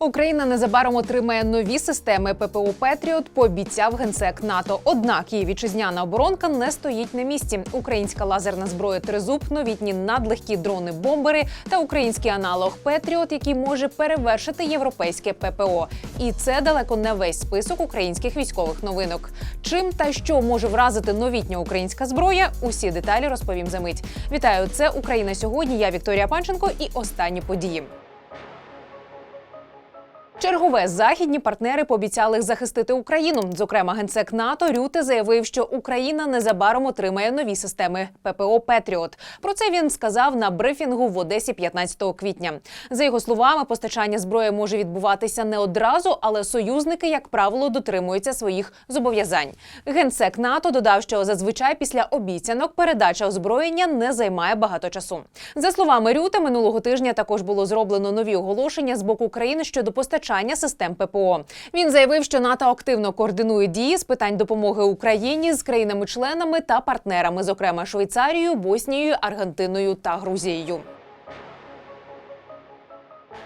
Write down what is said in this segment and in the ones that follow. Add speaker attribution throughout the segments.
Speaker 1: Україна незабаром отримає нові системи ППО Петріот. Пообіцяв генсек НАТО. Однак її вітчизняна оборонка не стоїть на місці. Українська лазерна зброя Тризуб, новітні надлегкі дрони-бомбери та український аналог Петріот, який може перевершити європейське ППО. І це далеко не весь список українських військових новинок. Чим та що може вразити новітня українська зброя? Усі деталі розповім за мить. Вітаю! Це Україна сьогодні. Я Вікторія Панченко і останні події. Чергове західні партнери пообіцяли захистити Україну. Зокрема, генсек НАТО Рюте заявив, що Україна незабаром отримає нові системи ППО Петріот. Про це він сказав на брифінгу в Одесі 15 квітня. За його словами, постачання зброї може відбуватися не одразу, але союзники, як правило, дотримуються своїх зобов'язань. Генсек НАТО додав, що зазвичай після обіцянок передача озброєння не займає багато часу. За словами Рюте, минулого тижня також було зроблено нові оголошення з боку України щодо постачання систем ППО. Він заявив, що НАТО активно координує дії з питань допомоги Україні з країнами-членами та партнерами, зокрема Швейцарією, Боснією, Аргентиною та Грузією.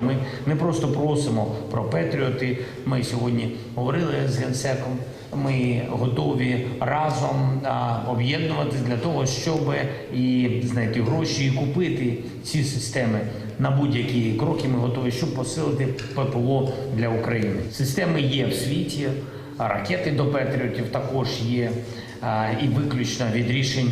Speaker 2: Ми не просто просимо про Петріоти. Ми сьогодні говорили з генсеком. Ми готові разом а, об'єднуватись для того, щоб і знайти гроші і купити ці системи на будь-які кроки. Ми готові, щоб посилити ППО для України. Системи є в світі. Ракети до Петріотів також є, і виключно від рішень.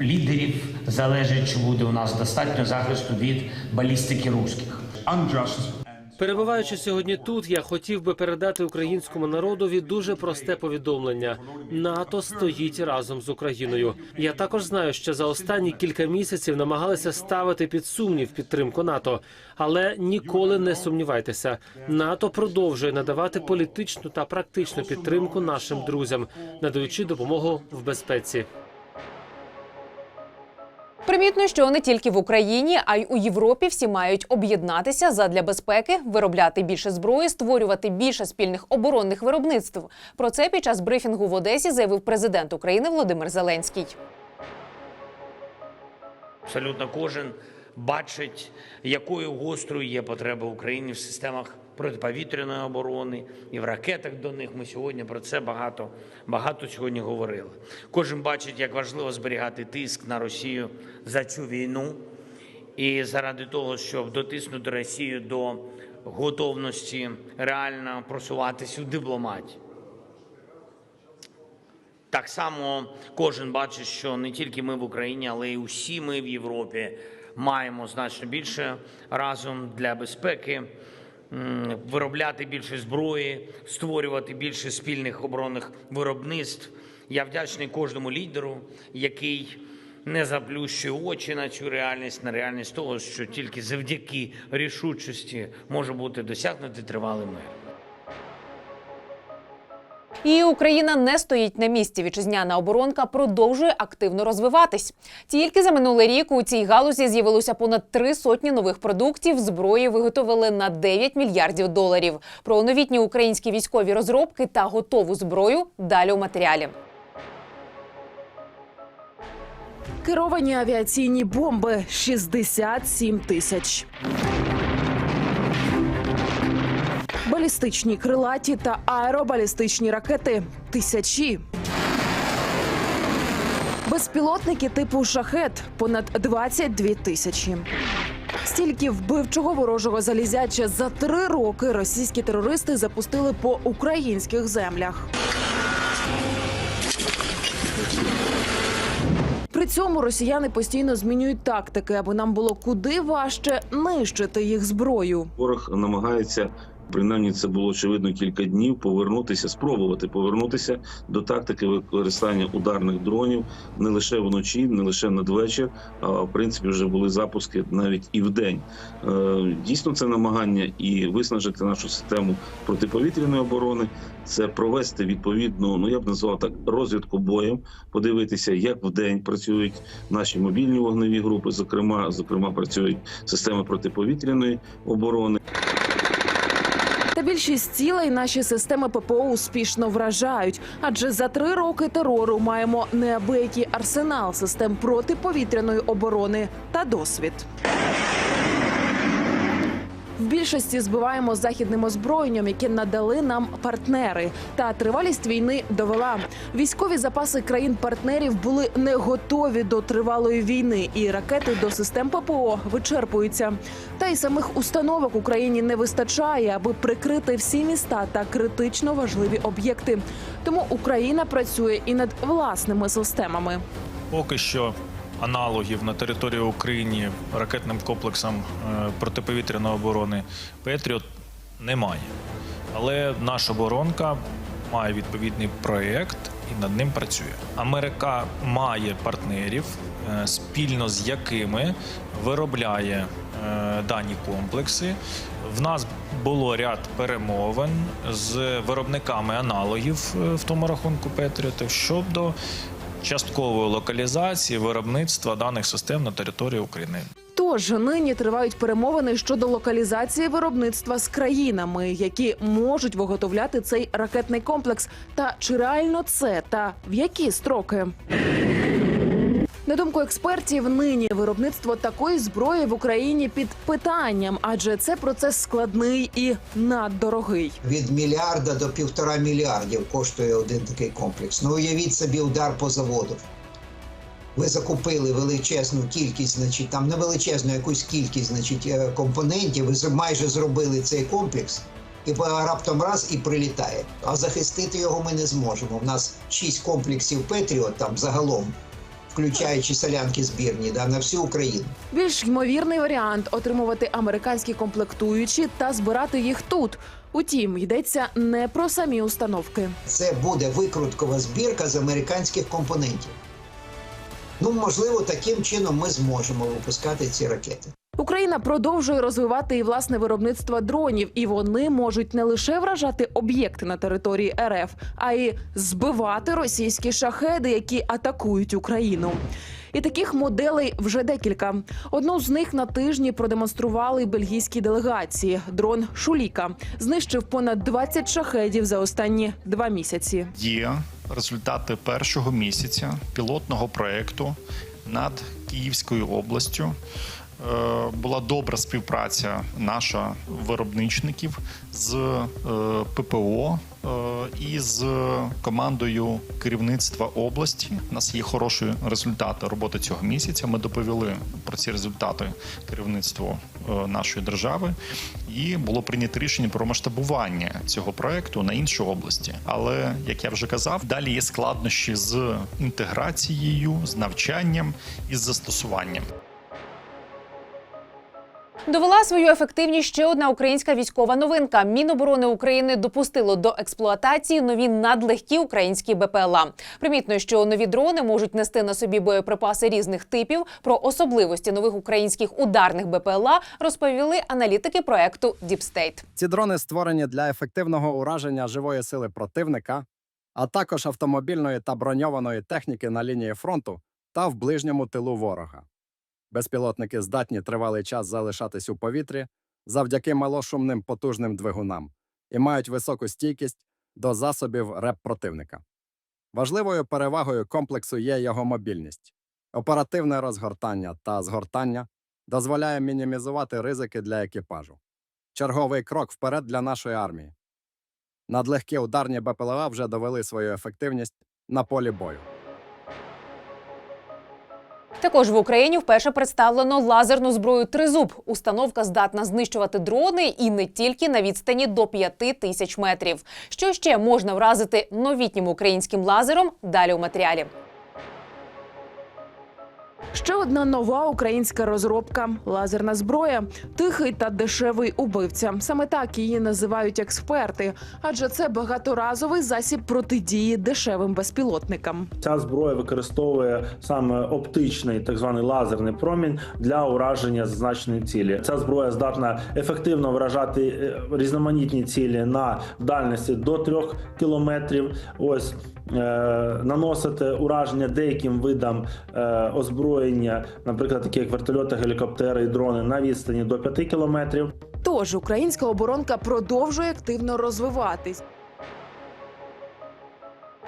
Speaker 2: Лідерів залежить, чи буде у нас достатньо захисту від балістики русських.
Speaker 3: unjust
Speaker 4: Перебуваючи сьогодні тут, я хотів би передати українському народові дуже просте повідомлення: НАТО стоїть разом з Україною. Я також знаю, що за останні кілька місяців намагалися ставити під сумнів підтримку НАТО, але ніколи не сумнівайтеся. НАТО продовжує надавати політичну та практичну підтримку нашим друзям, надаючи допомогу в безпеці.
Speaker 1: Примітно, що не тільки в Україні, а й у Європі всі мають об'єднатися задля безпеки, виробляти більше зброї, створювати більше спільних оборонних виробництв. Про це під час брифінгу в Одесі заявив президент України Володимир Зеленський.
Speaker 2: Абсолютно кожен бачить, якою гострою є потреба України в системах протиповітряної оборони і в ракетах до них. Ми сьогодні про це багато, багато сьогодні говорили. Кожен бачить, як важливо зберігати тиск на Росію за цю війну і заради того, щоб дотиснути Росію до готовності реально просуватися у дипломатії. Так само кожен бачить, що не тільки ми в Україні, але й усі ми в Європі маємо значно більше разом для безпеки, виробляти більше зброї, створювати більше спільних оборонних виробництв. Я вдячний кожному лідеру, який не заплющує очі на цю реальність, на реальність того, що тільки завдяки рішучості може бути досягнути тривалий мир.
Speaker 1: І Україна не стоїть на місці. Вітчизняна оборонка продовжує активно розвиватись. Тільки за минулий рік у цій галузі з'явилося понад три сотні нових продуктів. Зброї виготовили на 9 мільярдів доларів. Про новітні українські військові розробки та готову зброю далі у матеріалі.
Speaker 5: Керовані авіаційні бомби 67 тисяч. Балістичні крилаті та аеробалістичні ракети тисячі. Безпілотники типу шахет понад 22 тисячі. Стільки вбивчого ворожого залізяча за три роки російські терористи запустили по українських землях. При цьому росіяни постійно змінюють тактики, аби нам було куди важче нищити їх зброю.
Speaker 6: Ворог намагається. Принаймні це було очевидно кілька днів. Повернутися, спробувати повернутися до тактики використання ударних дронів не лише вночі, не лише надвечір, а в принципі вже були запуски навіть і вдень. Е, Дійсно, це намагання і виснажити нашу систему протиповітряної оборони. Це провести відповідну, ну я б назвав так, розвідку боєм, подивитися, як вдень працюють наші мобільні вогневі групи. Зокрема, зокрема, працюють системи протиповітряної оборони.
Speaker 5: Та більшість цілей наші системи ППО успішно вражають. Адже за три роки терору маємо неабиякий арсенал систем протиповітряної оборони та досвід. Більшості збиваємо західним озброєнням, яке надали нам партнери. Та тривалість війни довела. Військові запаси країн-партнерів були не готові до тривалої війни, і ракети до систем ППО вичерпуються. Та й самих установок Україні не вистачає, аби прикрити всі міста та критично важливі об'єкти. Тому Україна працює і над власними системами.
Speaker 3: Поки що аналогів на території України ракетним комплексам е, протиповітряної оборони Петріот немає. Але наша оборонка має відповідний проєкт і над ним працює. Америка має партнерів, е, спільно з якими виробляє е, дані комплекси. В нас було ряд перемовин з виробниками аналогів в тому рахунку Петріотів щодо часткової локалізації виробництва даних систем на території України.
Speaker 5: Тож нині тривають перемовини щодо локалізації виробництва з країнами, які можуть виготовляти цей ракетний комплекс. Та чи реально це та в які строки? На думку експертів, нині виробництво такої зброї в Україні під питанням, адже це процес складний і наддорогий.
Speaker 7: від мільярда до півтора мільярдів коштує один такий комплекс. Ну уявіть собі удар по заводу. Ви закупили величезну кількість, значить, там не величезну якусь кількість, значить, е, компонентів. Ви майже зробили цей комплекс, і раптом раз і прилітає. А захистити його ми не зможемо. У нас шість комплексів Петріот там загалом, включаючи солянки збірні, да, на всю Україну.
Speaker 5: Більш ймовірний варіант отримувати американські комплектуючі та збирати їх тут. Утім, йдеться не про самі установки.
Speaker 7: це буде викруткова збірка з американських компонентів. Ну, можливо, таким чином ми зможемо випускати ці ракети.
Speaker 5: Україна продовжує розвивати і власне виробництво дронів, і вони можуть не лише вражати об'єкти на території РФ, а й збивати російські шахеди, які атакують Україну. І таких моделей вже декілька. Одну з них на тижні продемонстрували бельгійські делегації. Дрон Шуліка знищив понад 20 шахедів за останні два місяці.
Speaker 8: є результати першого місяця пілотного проекту над Київською областю. Е, Була добра співпраця наша виробничників з е, ППО е, і з командою керівництва області. У нас є хороші результати роботи цього місяця. Ми доповіли про ці результати керівництву нашої держави, і було прийнято рішення про масштабування цього проекту на інші області. Але як я вже казав, далі є складнощі з інтеграцією, з навчанням і з застосуванням.
Speaker 1: Довела свою ефективність ще одна українська військова новинка. Міноборони України допустило до експлуатації нові надлегкі українські БПЛА. Примітно, що нові дрони можуть нести на собі боєприпаси різних типів. Про особливості нових українських ударних БПЛА розповіли аналітики проекту Діпстейт.
Speaker 9: Ці дрони створені для ефективного ураження живої сили противника, а також автомобільної та броньованої техніки на лінії фронту та в ближньому тилу ворога. Безпілотники здатні тривалий час залишатись у повітрі завдяки малошумним потужним двигунам і мають високу стійкість до засобів РЕП противника. Важливою перевагою комплексу є його мобільність. Оперативне розгортання та згортання дозволяє мінімізувати ризики для екіпажу черговий крок вперед для нашої армії. Надлегкі ударні БПЛА вже довели свою ефективність на полі бою.
Speaker 1: Також в Україні вперше представлено лазерну зброю Тризуб. Установка здатна знищувати дрони і не тільки на відстані до 5 тисяч метрів. Що ще можна вразити новітнім українським лазером? Далі у матеріалі.
Speaker 5: Ще одна нова українська розробка лазерна зброя. Тихий та дешевий убивця. Саме так її називають експерти, адже це багаторазовий засіб протидії дешевим безпілотникам.
Speaker 10: Ця зброя використовує саме оптичний так званий лазерний промінь для ураження зазначеної цілі. Ця зброя здатна ефективно вражати е, різноманітні цілі на дальності до 3 кілометрів. Ось е, наносити ураження деяким видам е, озброєння, наприклад, такі як вертольоти, гелікоптери і дрони на відстані до 5 кілометрів.
Speaker 5: Тож українська оборонка продовжує активно розвиватись.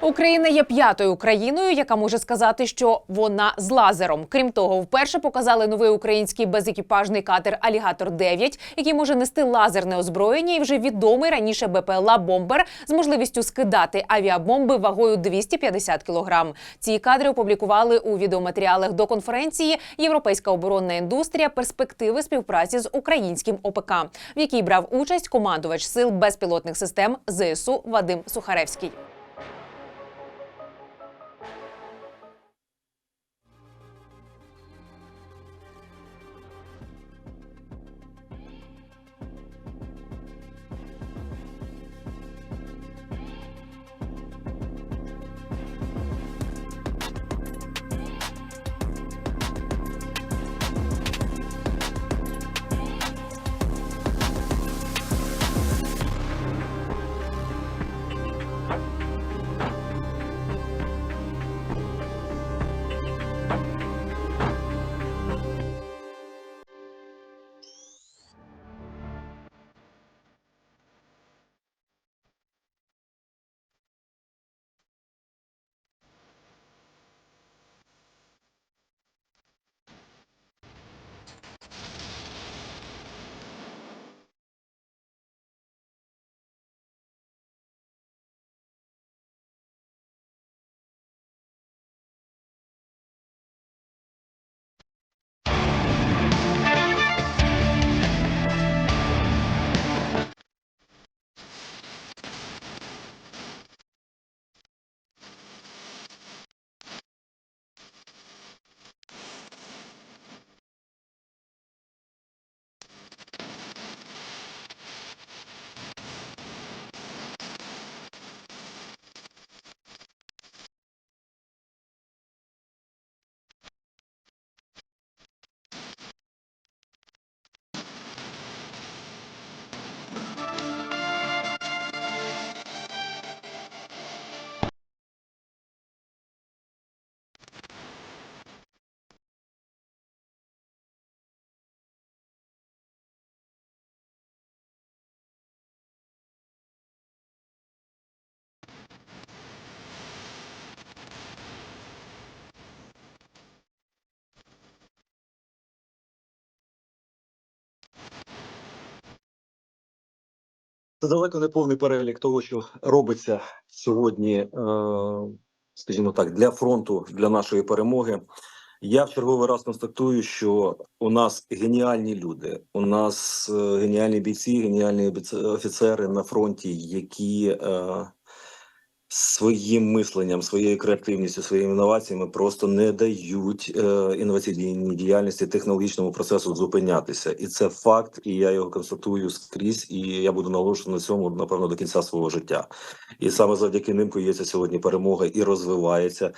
Speaker 1: Україна є п'ятою країною, яка може сказати, що вона з лазером. Крім того, вперше показали новий український безекіпажний катер Алігатор 9 який може нести лазерне озброєння, і вже відомий раніше БПЛА Бомбер з можливістю скидати авіабомби вагою 250 кілограм. Ці кадри опублікували у відеоматеріалах до конференції Європейська оборонна індустрія перспективи співпраці з українським ОПК, в якій брав участь командувач сил безпілотних систем ЗСУ Вадим Сухаревський.
Speaker 11: Це далеко не повний перелік того, що робиться сьогодні, е, скажімо так, для фронту, для нашої перемоги. Я в черговий раз констатую, що у нас геніальні люди, у нас е, геніальні бійці, геніальні офіцери на фронті, які е, своїм мисленням, своєю креативністю, своїми інноваціями просто не дають е, інноваційній діяльності технологічному процесу зупинятися, і це факт. І я його констатую скрізь. І я буду наголошувати на цьому напевно до кінця свого життя. І саме завдяки ним коїться сьогодні перемога і розвивається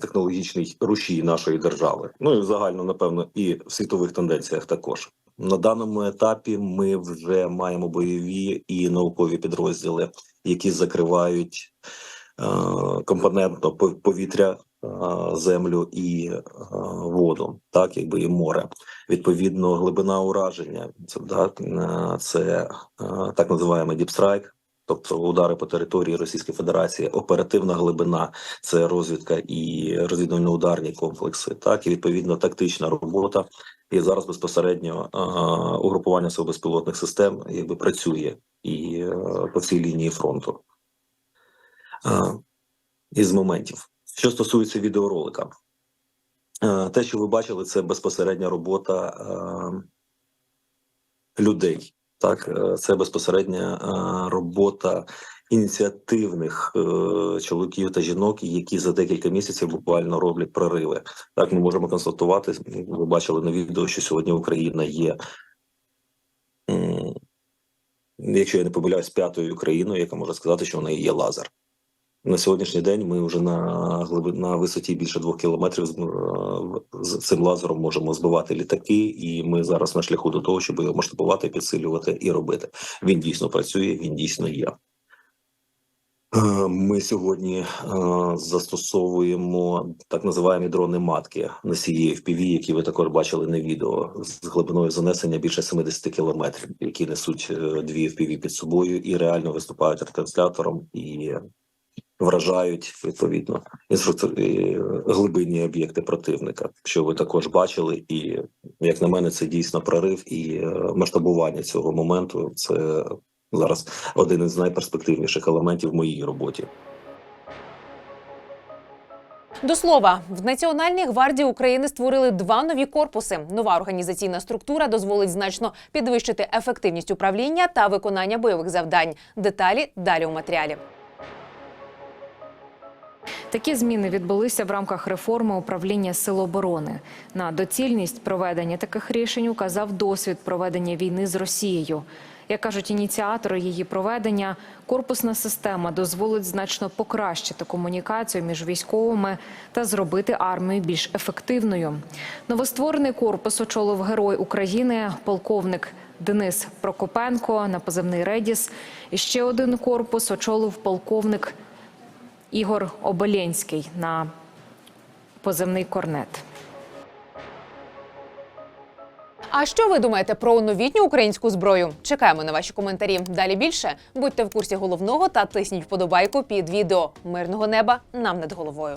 Speaker 11: технологічний рушій нашої держави. Ну і загально, напевно, і в світових тенденціях також. На даному етапі ми вже маємо бойові і наукові підрозділи, які закривають е, компонентно пов- повітря, е, землю і е, воду, так якби і море. Відповідно, глибина ураження це е, це так називаємо Strike, тобто удари по території Російської Федерації, оперативна глибина це розвідка і розвідувально-ударні комплекси, так і відповідно тактична робота. І зараз безпосередньо е, угрупування сил систем якби працює і е, по всій лінії фронту. Із моментів, що стосується відеоролика, те, що ви бачили, це безпосередня робота е, людей. Так, е, це безпосередня робота ініціативних чоловіків та жінок, які за декілька місяців буквально роблять прориви. Так, ми можемо констатувати. Ви бачили на відео, що сьогодні Україна є, якщо я не помиляюсь, п'ятою країною, яка може сказати, що в неї є лазер. На сьогоднішній день ми вже на глибина на висоті більше двох кілометрів з, е, з цим лазером можемо збивати літаки, і ми зараз на шляху до того, щоб його масштабувати, підсилювати і робити. Він дійсно працює, він дійсно є. Е, Ми сьогодні е, застосовуємо так називаємо дрони матки носії FPV, які ви також бачили на відео з глибиною занесення більше 70 кілометрів, які несуть е, дві FPV під собою і реально виступають ретранслятором і вражають відповідно глибинні об'єкти противника, що ви також бачили, і як на мене, це дійсно прорив і масштабування цього моменту. Це зараз один із найперспективніших елементів в моїй роботі.
Speaker 1: До слова, в Національній гвардії України створили два нові корпуси. Нова організаційна структура дозволить значно підвищити ефективність управління та виконання бойових завдань. Деталі далі у матеріалі.
Speaker 12: Такі зміни відбулися в рамках реформи управління Сил оборони. На доцільність проведення таких рішень указав досвід проведення війни з Росією. Як кажуть ініціатори її проведення, корпусна система дозволить значно покращити комунікацію між військовими та зробити армію більш ефективною. Новостворений корпус очолив герой України, полковник Денис Прокопенко на позивний Редіс. І ще один корпус очолив полковник Ігор Оболенський на позивний корнет.
Speaker 1: А що ви думаєте про новітню українську зброю? Чекаємо на ваші коментарі. Далі більше будьте в курсі головного та тисніть вподобайку під відео. Мирного неба нам над головою.